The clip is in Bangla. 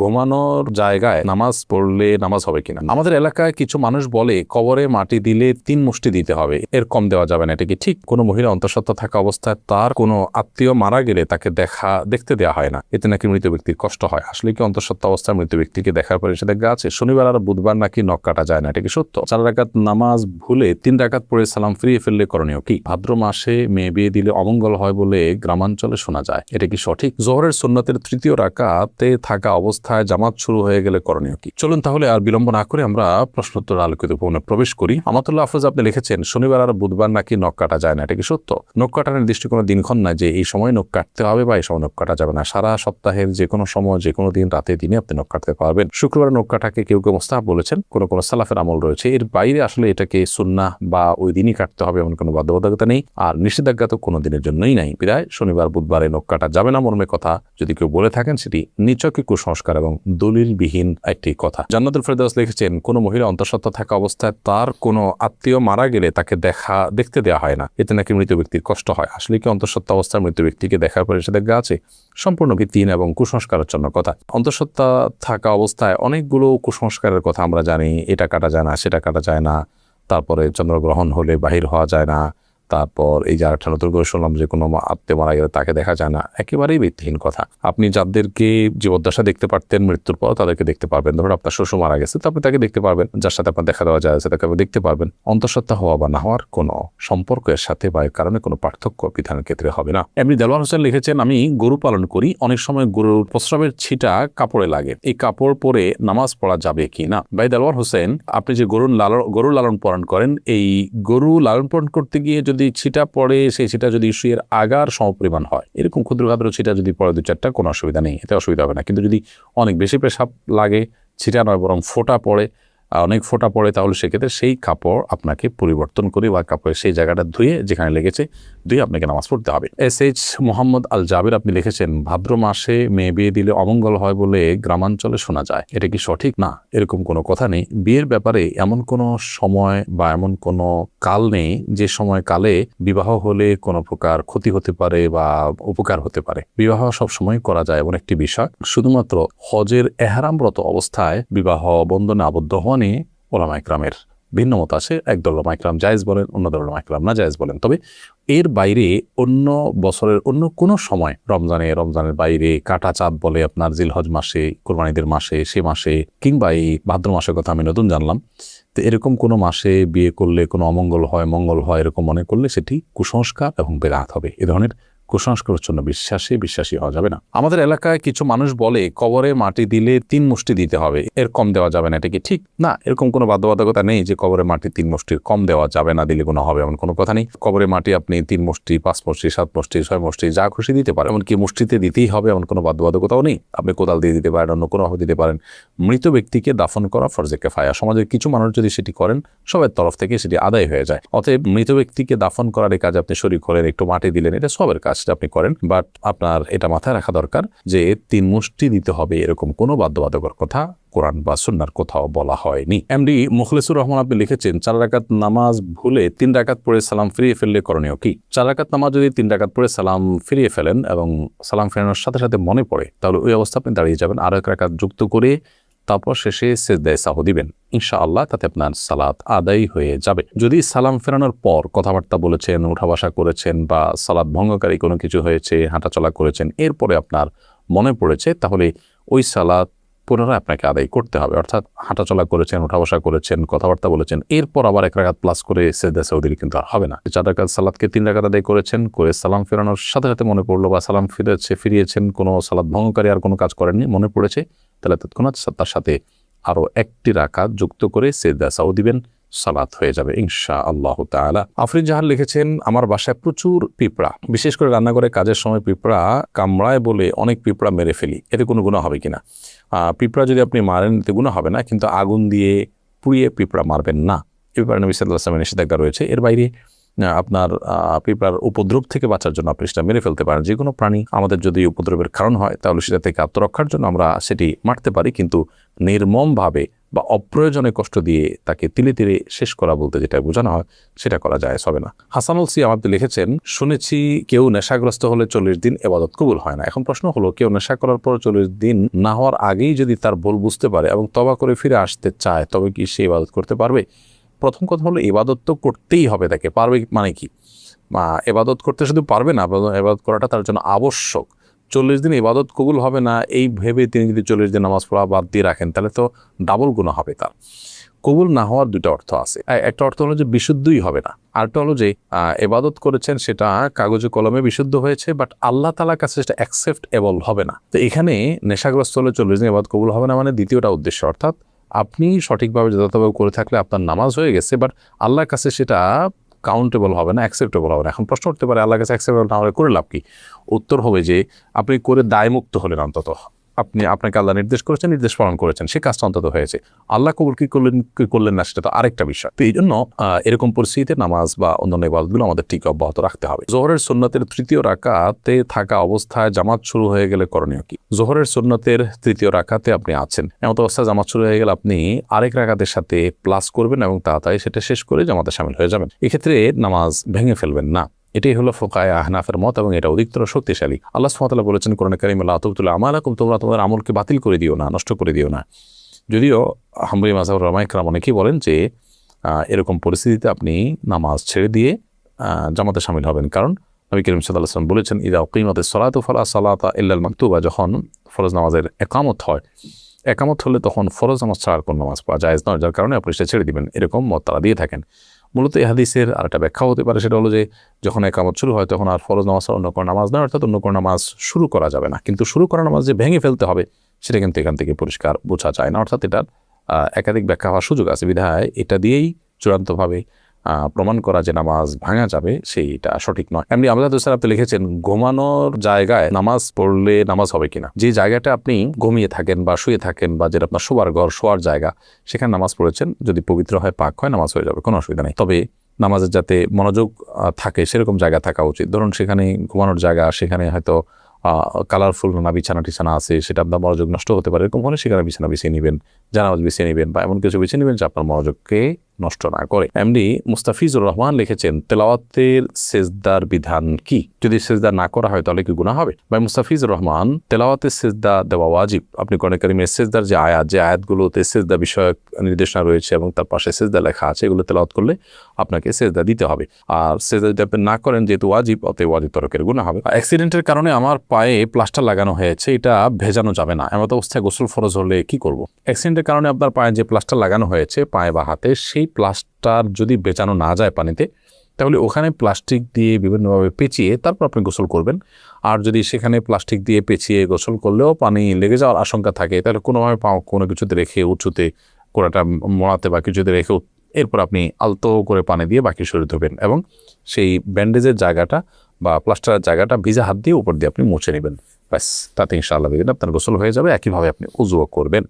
ঘুমানোর জায়গায় নামাজ পড়লে নামাজ হবে কিনা? আমাদের এলাকায় কিছু মানুষ বলে, কবরে মাটি দিলে তিন মুষ্টি দিতে হবে। এর কম দেওয়া যাবে না। এটা কি ঠিক? কোনো মহিলা অন্তঃসত্ত্বা থাকা অবস্থায় তার কোনো আত্মীয় মারা গেলে তাকে দেখা, দেখতে দেওয়া হয় না। এতে নাকি মৃত ব্যক্তির কষ্ট হয়। আসলে কি অন্তঃসত্ত্বা অবস্থায় মৃত ব্যক্তিকে দেখার পরে সেটা আছে শনিবার আর বুধবার নাকি নখ কাটা যায় না। এটা কি সত্য? চার রাকাত নামাজ ভুলে তিন রাকাত পড়ে সালাম ফিরিয়ে ফেললে করণীয় কি? ভাদ্র মাসে মেয়ে বিয়ে দিলে অমঙ্গল হয় বলে গ্রামাঞ্চলে শোনা যায়। এটা কি সঠিক? জোহরের সুন্নতের তৃতীয় রাকাতে থাকা অবস্থায় জামাত শুরু হয়ে গেলে করণীয় কি? চলুন তাহলে আর বিলম্ব না করে আমরা প্রশ্নোত্তর আলোকিত ভবনে প্রবেশ করি। আমাতুল্লাহ আফরোজ আপনি লিখেছেন, শনিবার আর বুধবার নাকি নখ কাটা যায় না, এটা কি সত্য? নখ কাটার নির্দিষ্ট কোনো দিনক্ষণ না যে এই সময় নখ কাটতে হবে বা এই সময় নখ কাটা যাবে না। সারা সপ্তাহের যে কোনো সময়, যে কোনো দিন, রাতে, দিনে আপনি নখ কাটতে পারবেন। শুক্রবার নখ কাটাকে কেউ কেউ মোস্তাহাব বলেছেন, কোনো কোনো সালাফের আমল রয়েছে। এর বাইরে আসলে এটাকে সুন্না বা ওই দিনই কাটতে হবে এমন কোনো বাধ্যবাধকতা নেই। আর নিষেধাজ্ঞা তো কোনো দিনের জন্যই নাই। বিদায়, শনিবার, বুধবারে নখ কাটা যাবে না মর্মে কথা যদি কেউ বলে থাকেন, সেটি নিচকে কুসংস্কার এবং দলিলবিহীন একটি কথা। জান্নাতুল ফেরদাউস লিখেছেন, কোনো মহিলা অন্তঃসত্ত্বা থাকা অবস্থায় তার কোনো আত্মীয় মারা গেলে তাকে দেখা, দেখতে দেওয়া হয় না। এতে নাকি মৃত ব্যক্তির কষ্ট হয়। আসলে কি অন্তঃসত্ত্বা অবস্থায় মৃত ব্যক্তিকে দেখার পরে নিষেধাজ্ঞা আছে? সম্পূর্ণ ভিত্তিহীন এবং কুসংস্কারাচ্ছন্ন কথা। অন্তঃসত্ত্বা থাকা অবস্থায় অনেকগুলো কুসংস্কারের কথা আমরা জানি। এটা কাটা যায় না, সেটা কাটা যায় না। তারপরে চন্দ্রগ্রহণ হলে বাহির হওয়া যায় না। তারপর এই যে আরেকটা নতুন করে শুনলাম যে কোনো আত্মীয় মারা গেলে তাকে দেখা যায় না, একেবারেই ভিত্তিহীন কথা। আপনি যাদেরকে জীবদ্দশা দেখতে পারতেন, মৃত্যুর পর তাদেরকে দেখতে পারবেন। ধরুন আপনার শ্বশুর মারা গেছে, তো আপনি তাকে দেখতে পারবেন। যার সাথে আপনার দেখা দেওয়া যায় তাকে আপনি দেখতে পারবেন। অন্তঃসত্ত্বা হওয়া বা না হওয়ার কোনো সম্পর্ক এর সাথে বা এর কারণে কোনো পার্থক্য বিধানের ক্ষেত্রে হবে না। এমনি দেলোয়ার হোসেন লিখেছেন, আমি গরু পালন করি, অনেক সময় গরুর প্রস্রাবের ছিটা কাপড়ে লাগে। এই কাপড় পরে নামাজ পড়া যাবে কি না? ভাই দেলোয়ার হোসেন, আপনি যে গরুর লালন গরু লালন পালন করেন, এই গরু লালন পালন করতে গিয়ে যদি ছিটা পড়ে, সেই ছিটা যদি শুয়ের আগার সমপরিমাণ হয়, এরকম ক্ষুদ্র ক্ষুদ্র ছিটা যদি পড়ে দু চারটা, কোনো অসুবিধা নেই, এতে অসুবিধা হবে না। কিন্তু যদি অনেক বেশি পেশাব লাগে, ছিটা নয় বরং ফোটা পড়ে অনেক ফোঁটা পড়ে, তাহলে সেক্ষেত্রে সেই কাপড় আপনাকে পরিবর্তন করে বা কাপড়ের সেই জায়গাটা ধুয়ে যেখানে লেগেছে, ধুয়ে আপনাকে নামাজ পড়তে হবে। এস এইচ মোহাম্মদ আল জাবির আপনি লিখেছেন, ভাদ্র মাসে মেয়ে বিয়ে দিলে অমঙ্গল হয় বলে গ্রামাঞ্চলে শোনা যায়। এটা কি সঠিক? না, এরকম কোনো কথা নেই। বিয়ের ব্যাপারে এমন কোনো সময় বা এমন কোনো কাল নেই যে সময় কালে বিবাহ হলে কোনো প্রকার ক্ষতি হতে পারে বা উপকার হতে পারে। বিবাহ সব সময় করা যায় এমন একটি বিষয়। শুধুমাত্র হজের এহারামরত অবস্থায় বিবাহ বন্ধনে আবদ্ধ হওয়া নিয়ে ওলামা ইকরামের ভিন্ন মত আছে। একদল ওলামা ইকরাম জায়েজ বলেন অন্য দল ওলামা ইকরাম না জায়েজ বলেন। তবে এর বাইরে অন্য বছরের অন্য কোনো সময়, রমজানে, রমজানের বাইরে কাটা চাঁদ বলে আপনার জিলহজ মাসে, কোরবানিদের মাসে, সে মাসে, কিংবা এই ভাদ্র মাসের কথা আমি নতুন জানলাম, তো এরকম কোনো মাসে বিয়ে করলে কোনো অমঙ্গল হয়, মঙ্গল হয়, এরকম মনে করলে সেটি কুসংস্কার এবং বেদাত হবে। এ ধরনের কুসংস্কারের জন্য বিশ্বাসী বিশ্বাসী হওয়া যাবে না। আমাদের এলাকায় কিছু মানুষ বলে, কবরে মাটি দিলে তিন মুষ্টি দিতে হবে। এর কম দেওয়া যাবে না, এটা কি ঠিক? না, এরকম কোনো বাধ্যবাধকতা নেই যে কবরে মাটি তিন মুষ্টির কম দেওয়া যাবে না, দিলে কোনো হবে, এমন কোনো কথা নেই। কবরে মাটি আপনি তিন মুষ্টি, পাঁচ মুষ্টি, সাত মুষ্টি, ছয় মুষ্টি, যা খুশি দিতে পারেন, এমনকি মুষ্টিতে দিতেই হবে, এমন কোনো বাধ্যবাধকতাও নেই। আপনি কোদাল দিয়ে দিতে পারেন, অন্য কোনোভাবে দিতে পারেন। মৃত ব্যক্তিকে দাফন করা ফরজে কেফায়া। সমাজের কিছু মানুষ যদি সেটি করেন, সবার তরফ থেকে সেটি আদায় হয়ে যায়। অতএব মৃত ব্যক্তিকে দাফন করার এই কাজ আপনি শরীর করেন একটু মাটি দিলেন, এটা সবের কাজটা আপনি করেন বাট আপনার এটা মাথায় রাখা দরকার যে তিন মুষ্টি দিতে হবে এরকম কোনো বাধ্যবাধকর কথা কোরআন বা সুন্নার কোথাও বলা হয়নি। এমডি মুখলেসুর রহমান আপনি লিখেছেন, চার রাকাত নামাজ ভুলে তিন রাকাত পড়ে সালাম ফিরিয়ে ফেললে করণীয় কি? চার রাকাত নামাজ যদি তিন রাকাত পড়ে সালাম ফিরিয়ে ফেলেন এবং সালাম ফেরানোর সাথে সাথে মনে পড়ে, তাহলে ওই অবস্থা আপনি দাঁড়িয়ে যাবেন। আরও এক রাকাত যুক্ত করে তারপর শেষে সেজদায় সাহ দিবেন। ইনশাআল্লাহ তাতে আপনার সালাত আদায় হয়ে যাবে। যদি সালাম ফেরানোর পর কথাবার্তা বলেছেন উঠা বসা করেছেন বা সালাদ ভঙ্গকারী কোনো কিছু হয়েছে, হাঁটাচলা করেছেন, এরপরে আপনার মনে পড়েছে, তাহলে ওই সালাদ পুনরায় আপনাকে আদায় করতে হবে। অর্থাৎ হাঁটাচলা করেছেন উঠা বসা করেছেন, কথাবার্তা বলেছেন, এরপর আবার এক রাকাত প্লাস করে সেদা সৌদির কিন্তু আর হবে না। চার রাকাত সালাদকে তিন রাকাত আদায় করেছেন, করে সালাম ফেরানোর সাথে সাথে মনে পড়ল বা সালাম ফিরেছে, ফিরিয়েছেন, কোনো সালাদ ভঙ্গকারী আর কোনো কাজ করেননি, মনে পড়েছে। তাহলে তৎক্ষণাৎ তার সাথে আরও একটি রাকাত যুক্ত করে সেদা সাউ দিবেন সালাত হয়ে যাবে ইনশা আল্লাহ তাআলা। আফরিদ জাহান লিখেছেন, আমার বাসায় প্রচুর পিঁপড়া। বিশেষ করে রান্নাঘরে কাজের সময় পিঁপড়া কামড়ায় বলে অনেক পিঁপড়া মেরে ফেলি। এতে কোনো গুণা হবে কিনা? পিঁপড়া যদি আপনি মারেন, এতে গুণা হবে না, কিন্তু আগুন দিয়ে পুড়িয়ে পিঁপড়া মারবেন না। এ ব্যাপারে নবী সাল্লাহ আসলামের নিষেধাজ্ঞা রয়েছে। এর বাইরে আপনার পিঁপড়ার উপদ্রব থেকে বাঁচার জন্য আপনি সেটা মেরে ফেলতে পারেন। যে কোনো প্রাণী আমাদের যদি উপদ্রবের কারণ হয়, তাহলে সেটা থেকে আত্মরক্ষার জন্য আমরা সেটি মারতে পারি, কিন্তু নির্মমভাবে বা অপ্রয়োজনে কষ্ট দিয়ে তাকে তিলে তিলে শেষ করা বলতে যেটা বোঝানো হয়, সেটা করা যায়, হবে না। হাসানুল সিয়াম আপনি লিখেছেন, শুনেছি কেউ নেশাগ্রস্ত হলে চল্লিশ দিন এবাদত কবুল হয় না। এখন প্রশ্ন হলো, কেউ নেশা করার পর চল্লিশ দিন না হওয়ার আগেই যদি তার ভুল বুঝতে পারে এবং তবা করে ফিরে আসতে চায়, তবে কি সে ইবাদত করতে পারবে? প্রথম কথা হলো এবাদত তো করতেই হবে তাকে, পারবে মানে কি? এবাদত করতে শুধু পারবে না এবাদত করাটা তার জন্য আবশ্যক। চল্লিশ দিন ইবাদত কবুল হবে না, এই ভেবে তিনি যদি চল্লিশ দিন নামাজ পড়া বাদ দিয়ে রাখেন, তাহলে তো ডাবল গুণ হবে তার। কবুল না হওয়ার দুটো অর্থ আছে। একটা অর্থ হলো যে বিশুদ্ধই হবে না। আরেকটা হলো যে এবাদত করেছেন সেটা কাগজে কলমে বিশুদ্ধ হয়েছে বাট আল্লাহ তালার কাছে সেটা অ্যাকসেপ্ট এবল হবে না। তো এখানে নেশাগ্রস্ত হলে চল্লিশ দিন এবাদত কবুল হবে না মানে দ্বিতীয়টা উদ্দেশ্য, অর্থাৎ আপনি সঠিকভাবে যথাযথভাবে করে থাকলে আপনার নামাজ হয়ে গেছে বাট আল্লাহর কাছে সেটা কাউন্টেবল হবে না অ্যাকসেপ্টেবল হবে না। এখন প্রশ্ন উঠতে পারে, আল্লাহর কাছে অ্যাকসেপ্টেবল না হলে করে লাভ কি? উত্তর হবে যে, আপনি করে দায়মুক্ত হলেন অন্তত। আপনি আপনাকে আল্লাহ নির্দেশ করেছেন, নির্দেশ পালন করেছেন, সে কাজটা অন্তত হয়েছে। আল্লাহ কবুল কি করলেন কি করলেন না সেটা তো আরেকটা বিষয়। তো এই জন্য এরকম পরিস্থিতিতে নামাজ বা অন্যান্য ইবাদতগুলো আমাদের ঠিক অব্যাহত রাখতে হবে। জোহরের সুন্নতের তৃতীয় রাকাতে থাকা অবস্থায় জামাত শুরু হয়ে গেলে করণীয় কি? জোহরের সুন্নতের তৃতীয় রাকাতে আপনি আছেন। এমন অবস্থায় জামাত শুরু হয়ে গেলে আপনি আরেক রাকাতের সাথে প্লাস করবেন এবং তাড়াতাড়ি সেটা শেষ করে জামাতে সামিল হয়ে যাবেন। এক্ষেত্রে নামাজ ভেঙে ফেলবেন না। এটাই হলো ফোকায় আহনাফের মত এবং এটা অধিকতর শক্তিশালী। আল্লাহ সুমতাল্লাহ বলেছেন, কোরআন কারিম আল্লাহ আতবতুল্লাহ আমালাকুম তোমরা তোমাদের আমলকে বাতিল করে দিও না, নষ্ট করে দিও না। যদিও হামরি মাজাহুর রমাইকরাম অনেকেই বলেন যে এরকম পরিস্থিতিতে আপনি নামাজ ছেড়ে দিয়ে জামাতে সামিল হবেন। কারণ নবী করিম সাল্লাম বলেছেন ইদা কিমতে সলাত ফালা সালাতা ইল্লাল মাকতুবা যখন ফরজ নামাজের একামত হয়। একামত হলে তখন ফরজ নামাজ ছাড়ার কোন নামাজ পাওয়া যায় নয় যার কারণে আপনি সেটা ছেড়ে দিবেন। এরকম মত তারা দিয়ে থাকেন। মূলত এই হাদিসের আর একটা ব্যাখ্যা হতে পারে, সেটা হলো যে যখন একামত শুরু হয় তখন আর ফরজ নামাজ অন্য কোনো নামাজ নয়, অর্থাৎ অন্য কোনো নামাজ শুরু করা যাবে না। কিন্তু শুরু করা নামাজ যে ভেঙে ফেলতে হবে, সেটা কিন্তু এখান থেকে পরিষ্কার বোঝা যায় না। অর্থাৎ এটার একাধিক ব্যাখ্যা হওয়ার সুযোগ আছে। বিধায় এটা দিয়েই চূড়ান্তভাবে প্রমাণ করা যে নামাজ ভাঙা যাবে, সেইটা সঠিক নয়। এমনি আমাদের স্যার আপনি লিখেছেন, ঘুমানোর জায়গায় নামাজ পড়লে নামাজ হবে কিনা? যে জায়গাটা আপনি ঘুমিয়ে থাকেন বা শুয়ে থাকেন বা যেটা আপনার শোয়ার ঘর, শোয়ার জায়গা, সেখানে নামাজ পড়েছেন, যদি পবিত্র হয় পাক হয়, নামাজ হয়ে যাবে, কোনো অসুবিধা নেই। তবে নামাজের যাতে মনোযোগ থাকে, সেরকম জায়গা থাকা উচিত। ধরুন সেখানে ঘুমানোর জায়গা, সেখানে হয়তো কালারফুল নানা বিছানা টিছানা আছে, সেটা আপনার মনোযোগ নষ্ট হতে পারে, এরকম হলে সেখানে বিছানা বিছিয়ে নেবেন জানাজ বিছিয়ে নেবেন বা এমন কিছু বেছে নেবেন যে আপনার মনোযোগকে নষ্ট না করে। এমনি মুস্তাফিজুর রহমান লিখেছেন, তেলাওয়াতের সেজদার বিধান কি? যদি সেজদা না করা হয় তাহলে কি গুণা হবে? ভাই মুস্তাফিজুর রহমান, তেলাওয়াতের সেজদা দেওয়া ওয়াজিব। আপনি কোরআন কারিমের সেজদার যে আয়াত, যে আয়াতগুলোতে সেজদা বিষয়ক নির্দেশনা রয়েছে এবং তার পাশে সেজদা লেখা আছে, এগুলো তেলাওয়াত করলে আপনাকে সেজদা দিতে হবে। আর সেজদা যদি আপনি না করেন, যেহেতু ওয়াজিব, অতএব ওয়াজিব তরকের গুণা হবে। অ্যাক্সিডেন্টের কারণে আমার পায়ে প্লাস্টার লাগানো হয়েছে, এটা ভেজানো যাবে না। এমত অবস্থায় গোসল ফরজ হলে কি করব? অ্যাক্সিডেন্টের কারণে আপনার পায়ে যে প্লাস্টার লাগানো হয়েছে, পায়ে বা হাতে, সেই প্লাস্টার যদি বেচানো না যায় পানিতে, তাহলে ওখানে প্লাস্টিক দিয়ে বিভিন্নভাবে পেঁচিয়ে তারপর আপনি গোসল করবেন। আর যদি সেখানে প্লাস্টিক দিয়ে পেঁচিয়ে গোসল করলেও পানি লেগে যাওয়ার আশঙ্কা থাকে, তাহলে কোনোভাবে কোনো কিছুতে রেখে উঁচুতে কোনোটা মোড়াতে বা কিছুতে রেখে এরপর আপনি আলতো করে পানি দিয়ে বাকি শরীর ধোবেন এবং সেই ব্যান্ডেজের জায়গাটা বা প্লাস্টারের জায়গাটা ভিজা হাত দিয়ে উপর দিয়ে আপনি মুছে নেবেন। ব্যাস, তাতে ইনশাআল্লাহ আপনার গোসল হয়ে যাবে। একইভাবে আপনি উজুও করবেন।